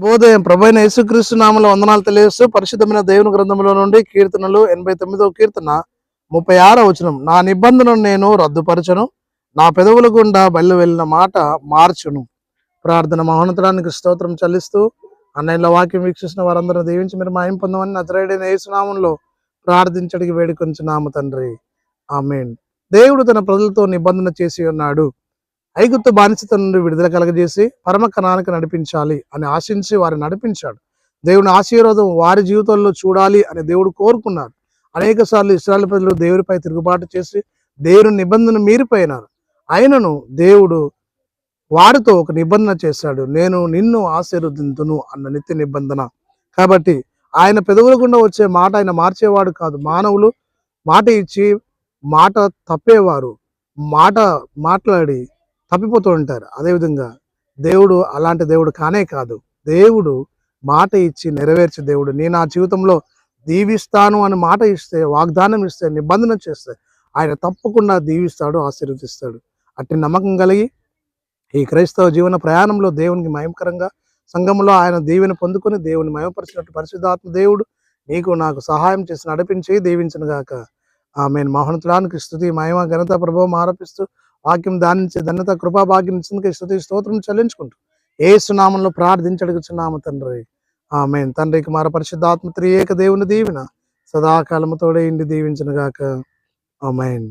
శుభోదయం ప్రభైన యేసుక్రీస్తు నామల వందనాలు తెలియజేస్తూ పరిశుద్ధమైన దేవుని గ్రంథంలో నుండి కీర్తనలు ఎనభై తొమ్మిదవ కీర్తన ముప్పై ఆరో వచనం. నా నిబంధనను నేను రద్దుపరచను నా పెదవుల గుండా బయలు వెళ్ళిన మాట మార్చును. ప్రార్థన మహోన్నతడానికి స్తోత్రం చెల్లిస్తూ అన్నయ్యలో వాక్యం వీక్షిస్తున్న వారందరూ దీవించి మీరు మాయం పొందమని నజరేడైన యేసునామంలో ప్రార్థించడికి వేడుకొంచున్నాము తండ్రి. ఆమెన్. దేవుడు తన ప్రజలతో నిబంధన చేసి ఉన్నాడు. ఐగుప్తు బానిసత నుండి విడుదల కలగజేసి పరమ కణానికి నడిపించాలి అని ఆశించి వారిని నడిపించాడు. దేవుని ఆశీర్వాదం వారి జీవితంలో చూడాలి అని దేవుడు కోరుకున్నాడు. అనేక సార్లు ఇస్రాయల్ ప్రజలు దేవుడిపై తిరుగుబాటు చేసి దేవుని నిబంధన మీరిపోయినారు. ఆయనను దేవుడు వారితో ఒక నిబంధన చేశాడు. నేను నిన్ను ఆశీర్వదింతును అన్న నిత్య నిబంధన. కాబట్టి ఆయన పెదవుల గుండా వచ్చే మాట ఆయన మార్చేవాడు కాదు. మానవులు మాట ఇచ్చి మాట తప్పేవారు. మాట మాట్లాడి తప్పిపోతూ ఉంటారు. అదేవిధంగా దేవుడు అలాంటి దేవుడు కానే కాదు. దేవుడు మాట ఇచ్చి నెరవేర్చే దేవుడు. నేను నా జీవితంలో దీవిస్తాను అని మాట ఇస్తే వాగ్దానం ఇస్తే నిబంధన చేస్తే ఆయన తప్పకుండా దీవిస్తాడు ఆశీర్వదిస్తాడు. అట్టి నమ్మకం కలిగి ఈ క్రైస్తవ జీవన ప్రయాణంలో దేవునికి మయంకరంగా సంఘంలో ఆయన దీవెన పొందుకొని దేవుని మయపరిచినట్టు పరిశుద్ధాత్మ దేవుడు నీకు నాకు సహాయం చేసి నడిపించి దీవించను గాక ఆమె మహోన్నతుడానికి స్థుతి మహిమ ఘనత ప్రభావం ఆరోపిస్తూ వాక్యం దానించే ధన్యత కృపా భాగ్యం ఇచ్చినందుకు స్థుతి స్తోత్రం చెల్లించుకుంటూ ఏ సునామంలో ప్రార్థించడుగుచున్నాము తండ్రి. ఆమె తండ్రి కుమార పరిశుద్ధాత్మ త్రియేక దేవుని దీవెన సదాకాలముతోడే ఇండి దీవించను గాక ఆమెన్.